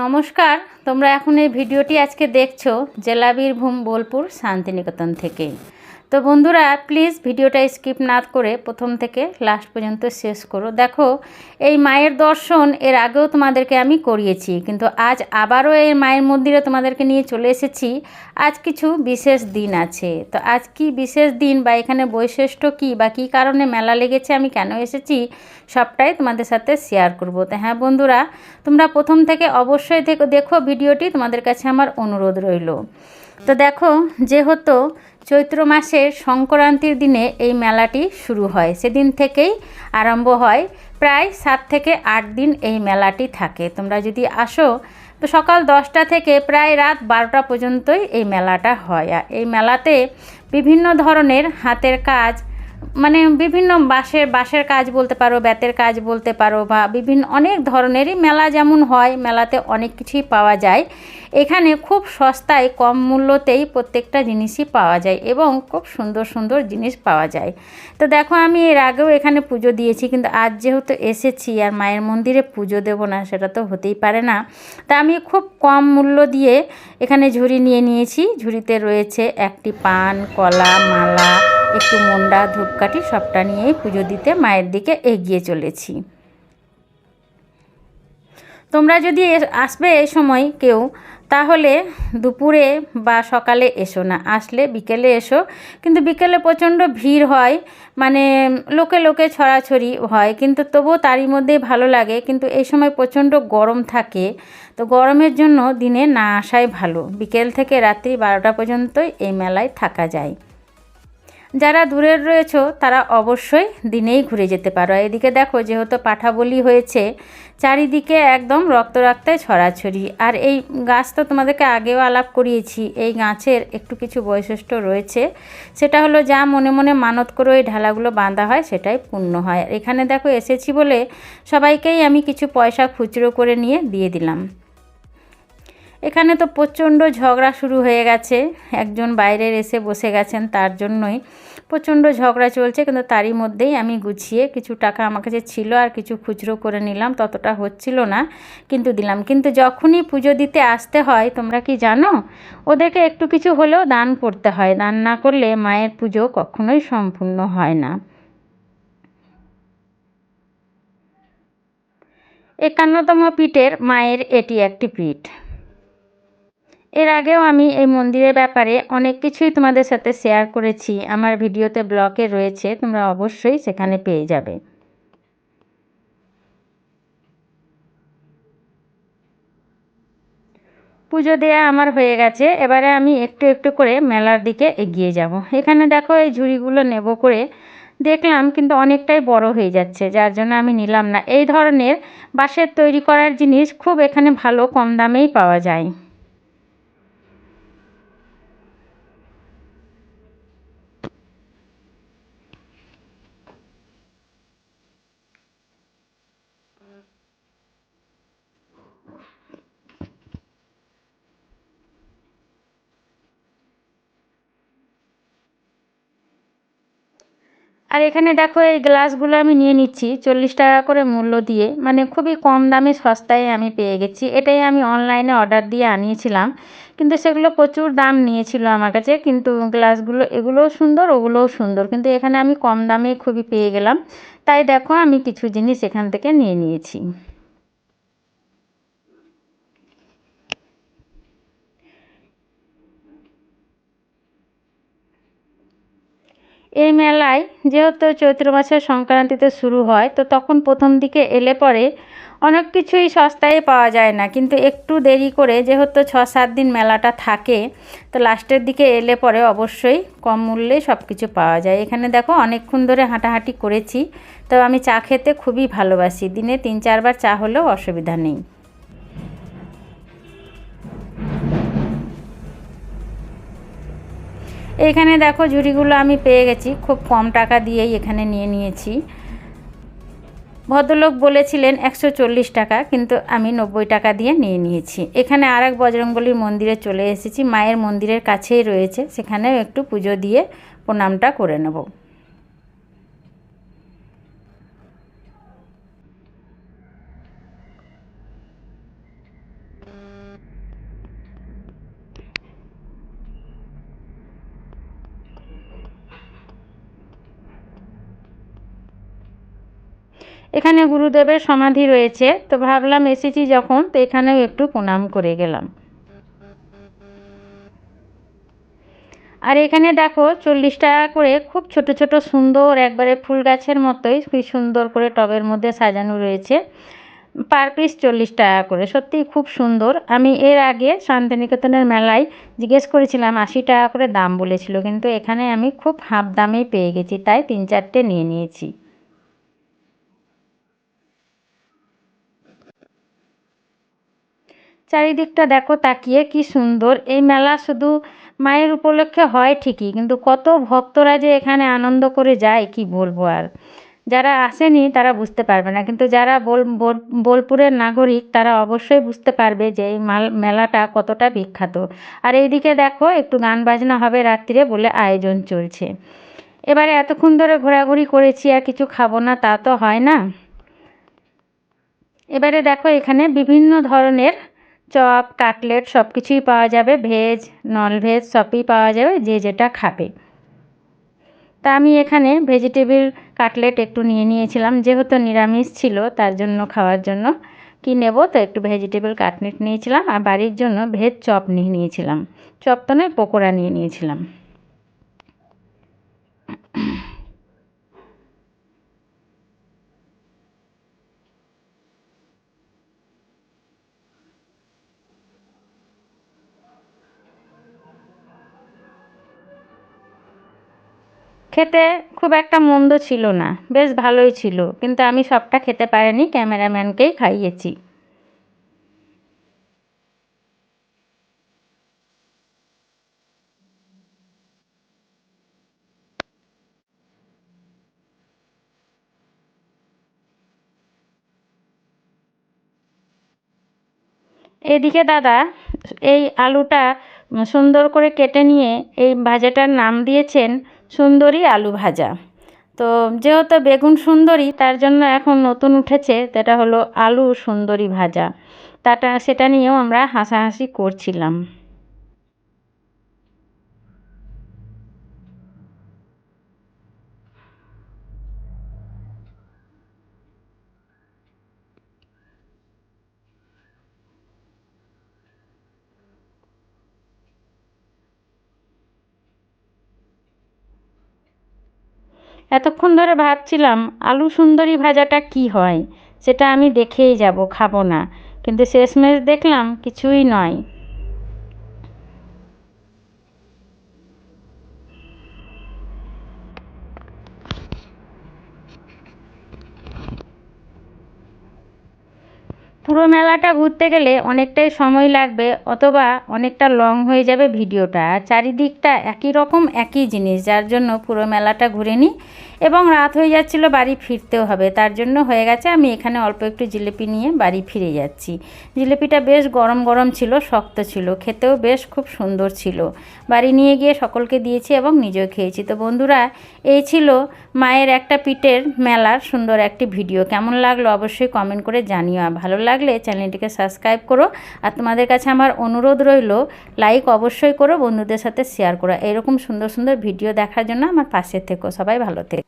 নমস্কার তোমরা এখন এই ভিডিওটি আজকে দেখছ জেলা বীরভূম বোলপুর শান্তিনিকেতন থেকে। তো বন্ধুরা প্লিজ ভিডিওটা স্কিপ না করে প্রথম থেকে লাস্ট পর্যন্ত শেষ করো। দেখো, এই মায়ের দর্শন এর আগেও তোমাদেরকে আমি করিয়েছি, কিন্তু আজ আবারও এই মায়ের মন্দিরে তোমাদেরকে নিয়ে চলে এসেছি। আজ কিছু বিশেষ দিন আছে। তো আজ কি বিশেষ দিন বা এখানে বৈশিষ্ট্য কী বা কী কারণে মেলা লেগেছে আমি কেন এসেছি, সবটাই তোমাদের সাথে শেয়ার করব। তো হ্যাঁ বন্ধুরা, তোমরা প্রথম থেকে অবশ্যই দেখো ভিডিওটি, তোমাদের কাছে আমার অনুরোধ রইল। তো দেখো, যেহেতু চৈত্র মাসের সংক্রান্তির দিনে এই মেলাটি শুরু হয়, সেদিন থেকেই আরম্ভ হয়। প্রায় সাত থেকে আট দিন এই মেলাটি থাকে। তোমরা যদি আসো, তো সকাল দশটা থেকে প্রায় রাত বারোটা পর্যন্তই এই মেলাটা হয়। আর এই মেলাতে বিভিন্ন ধরনের হাতের কাজ মানে বিভিন্ন বাঁশের বাঁশের কাজ বলতে পারো বেতের কাজ বলতে পারো বা বিভিন্ন অনেক ধরনেরই মেলা যেমন হয়, মেলাতে অনেক কিছুই পাওয়া যায়। এখানে খুব সস্তায় কম মূল্যতেই প্রত্যেকটা জিনিসই পাওয়া যায় এবং খুব সুন্দর সুন্দর জিনিস পাওয়া যায়। তো দেখো আমি এর আগেও এখানে পুজো দিয়েছি কিন্তু আজ যেহেতু এসেছি আর মায়ের মন্দিরে পুজো দেবো না সেটা তো হতেই পারে না। তা আমি খুব কম মূল্য দিয়ে এখানে ঝুড়ি নিয়ে নিয়েছি। ঝুড়িতে রয়েছে একটি পান, কলা, মালা একটু মন্ডা ধূপকাঠি সবটা নিয়েই পুজো দিতে মায়ের দিকে এগিয়ে চলেছি। তোমরা যদি আসবে এই সময় কেউ, তাহলে দুপুরে বা সকালে এসো না, আসলে বিকেলে এসো। কিন্তু বিকেলে প্রচণ্ড ভিড় হয় মানে লোকে লোকে ছড়াছড়ি হয়, কিন্তু তবুও তারই মধ্যেই ভালো লাগে। কিন্তু এই সময় প্রচণ্ড গরম থাকে, তো গরমের জন্য দিনে না আসাই ভালো। বিকেল থেকে রাত্রি বারোটা পর্যন্তই এই মেলায় থাকা যায়। যারা দূরের রয়েছ, তারা অবশ্যই দিনেই ঘুরে যেতে পারো। এদিকে দেখো, যেহেতু পাঠা বলি হয়েছে, চারিদিকে একদম রক্ত রক্তায় ছড়াছড়ি। আর এই গাছ তো তোমাদেরকে আগেও আলাপ করিয়েছি, এই গাছের একটু কিছু বৈশিষ্ট্য রয়েছে। সেটা হলো, যা মনে মনে মানত করে ওই ঢালাগুলো বাঁধা হয়, সেটাই পূর্ণ হয়। এখানে দেখো, এসেছি বলে সবাইকেই আমি কিছু পয়সা খুচরো করে নিয়ে দিয়ে দিলাম। এখানে তো প্রচণ্ড ঝগড়া শুরু হয়ে গেছে। একজন বাইরের এসে বসে গেছেন তার জন্যই। প্রচণ্ড ঝগড়া চলছে, কিন্তু তারই মধ্যেই আমি গুছিয়ে কিছু টাকা আমার কাছে ছিল আর কিছু খুচরো করে নিলাম, ততটা হচ্ছিল না, কিন্তু দিলাম। কিন্তু যখনই পুজো দিতে আসতে হয়, তোমরা কি জানো? ওদেরকে একটু কিছু হলেও দান করতে হয়। দান না করলে মায়ের পুজো কখনোই সম্পূর্ণ হয় না। একান্নতম পিঠের মায়ের এটি একটি পীঠ। এর আগেও আমি এই মন্দিরের ব্যাপারে অনেক কিছুই তোমাদের সাথে শেয়ার করেছি। আমার ভিডিওতে ব্লকে রয়েছে, তোমরা অবশ্যই সেখানে পেয়ে যাবে। পুজো দেওয়া আমার হয়ে গেছে, এবারে আমি একটু একটু করে মেলার দিকে এগিয়ে যাব। এখানে দেখো এই ঝুড়িগুলো নেব করে দেখলাম, কিন্তু অনেকটাই বড় হয়ে যাচ্ছে, যার জন্য আমি নিলাম না। এই ধরনের বাঁশের তৈরি করার জিনিস খুব এখানে ভালো কম দামেই পাওয়া যায়। আর এখানে দেখো এই গ্লাসগুলো আমি নিয়ে নিচ্ছি চল্লিশ টাকা করে মূল্য দিয়ে। মানে খুবই কম দামে সস্তায় আমি পেয়ে গেছি। এটাই আমি অনলাইনে অর্ডার দিয়ে আনিয়েছিলাম। কিন্তু সেগুলো প্রচুর দাম নিয়েছিল আমার কাছে। কিন্তু গ্লাসগুলো এগুলোও সুন্দর, ওগুলোও সুন্দর। কিন্তু এখানে আমি কম দামে খুবই পেয়ে গেলাম। তাই দেখো আমি কিছু জিনিস এখান থেকে নিয়ে নিয়েছি। এই মেলায় যেহেতু চৈত্র মাসের সংক্রান্তিতে শুরু হয়, তো তখন প্রথম দিকে এলে পরে অনেক কিছুই সস্তায় পাওয়া যায় না। কিন্তু একটু দেরি করে যেহেতু ছ সাত দিন মেলাটা থাকে, তো লাস্টের দিকে এলে পরে অবশ্যই কম মূল্যে সব কিছু পাওয়া যায়। এখানে দেখো অনেকক্ষণ ধরে হাঁটাহাঁটি করেছি, তো আমি চা খেতে খুবই ভালোবাসি। দিনে তিন চারবার চা হলেও অসুবিধা নেই। এখানে দেখো ঝুড়িগুলো আমি পেয়ে গেছি, খুব কম টাকা দিয়েই এখানে নিয়ে নিয়েছি। ভদ্রলোক বলেছিলেন একশো চল্লিশ টাকা, কিন্তু আমি নব্বই টাকা দিয়ে নিয়ে নিয়েছি। এখানে আর এক বজরঙ্গলির মন্দিরে চলে এসেছি, মায়ের মন্দিরের কাছেই রয়েছে, সেখানেও একটু পুজো দিয়ে প্রণামটা করে নেব। এখানে গুরুদেবের সমাধি রয়েছে। তো ভাবলাম এসেছি যখন, তো এখানেও একটু প্রণাম করে গেলাম। আর এখানে দেখো, চল্লিশ টাকা করে খুব ছোট ছোট সুন্দর একবারে ফুল গাছের মতোই খুব সুন্দর করে টবের মধ্যে সাজানো রয়েছে। পার পিস চল্লিশ টাকা করে, সত্যিই খুব সুন্দর। আমি এর আগে শান্তিনিকেতনের মেলায় জিজ্ঞেস করেছিলাম, আশি টাকা করে দাম বলেছিল, কিন্তু এখানে আমি খুব হাফ দামেই পেয়ে গেছি, তাই তিন চারটে নিয়ে নিয়েছি। চারিদিকটা দেখো, তাকিয়ে কি সুন্দর। এই মেলা শুধু মায়ের উপলক্ষে হয় ঠিকই, কিন্তু কত ভক্তরা যে এখানে আনন্দ করে যায়, কি বলব আর। যারা আসেনি, তারা বুঝতে পারবে না, কিন্তু যারা বোল বোলপুরের নাগরিক, তারা অবশ্যই বুঝতে পারবে যে এই মাল, মেলাটা কতটা বিখ্যাত। আর এইদিকে দেখো, একটু গান বাজনা হবে রাত্রিরে বলে আয়োজন চলছে। এবারে এতক্ষণ ধরে ঘোরাঘুরি করেছি, আর কিছু খাব না, তা তো হয় না। এবারে দেখো, এখানে বিভিন্ন ধরনের চপ কাটলেট সব কিছুই পাওয়া যাবে, ভেজ নন ভেজ সবই পাওয়া যাবে, যে যেটা খাবে। তা আমি এখানে ভেজিটেবিল কাটলেট একটু নিয়ে নিয়েছিলাম, যেহেতু নিরামিষ ছিল, তার জন্য খাওয়ার জন্য কি নেব, তো একটু ভেজিটেবিল কাটলেট নিয়েছিলাম, আর বাড়ির জন্য ভেজ চপ নিয়ে নিয়েছিলাম। চপ তো নয়, পকোড়া নিয়ে নিয়েছিলাম। খেতে খুব একটা মন্দ ছিল না। বেশ ভালোই ছিল, কিন্তু আমি সবটা খেতে পারিনি, ক্যামেরাম্যানকেই খাইয়েছি। এদিকে দাদা, এই আলুটা সুন্দর করে কেটে নিয়ে এই ভাজাটার নাম দিয়েছেন সুন্দরী আলু ভাজা। তো যেহেতু বেগুন সুন্দরী, তার জন্য এখন নতুন উঠেছে সেটা হলো আলু সুন্দরী ভাজা। তাটা, সেটা নিয়েও আমরা হাসাহাসি করছিলাম। এতক্ষণ ধরে ভাবছিলাম, আলু সুন্দরী ভাজাটা কি হয়? সেটা আমি দেখেই যাব, খাব না। কিন্তু শেষমেশ দেখলাম, কিছুই নয়। পুরো মেলাটা ঘুরতে গেলে অনেকটাই সময় লাগবে, অথবা অনেকটা লং হয়ে যাবে ভিডিওটা। আর চারিদিকটা একই রকম, একই জিনিস, যার জন্য পুরো মেলাটা ঘুরে নিই। এবং রাত হয়ে যাচ্ছিল, বাড়ি ফিরতেও হবে। তার জন্য হয়ে গেছে, আমি এখানে অল্প একটু জিলিপি নিয়ে বাড়ি ফিরে যাচ্ছি। জিলিপিটা বেশ গরম গরম ছিল, শক্ত ছিল, খেতেও বেশ খুব সুন্দর ছিল। বাড়ি নিয়ে গিয়ে সকলকে দিয়েছি এবং নিজেও খেয়েছি। তো বন্ধুরা, এই ছিল মায়ের একটা পিঠের মেলার সুন্দর একটি ভিডিও। কেমন লাগল অবশ্যই কমেন্ট করে জানিও। ভালো ভালো লাগলে চ্যানেলটিকে সাবস্ক্রাইব করো। আর তোমাদের কাছে আমার অনুরোধ রইল লাইক অবশ্যই করো, বন্ধুদের সাথে শেয়ার করো। এরকম সুন্দর সুন্দর ভিডিও দেখার জন্য আমার পাশে থেকো। সবাই ভালো থেকো।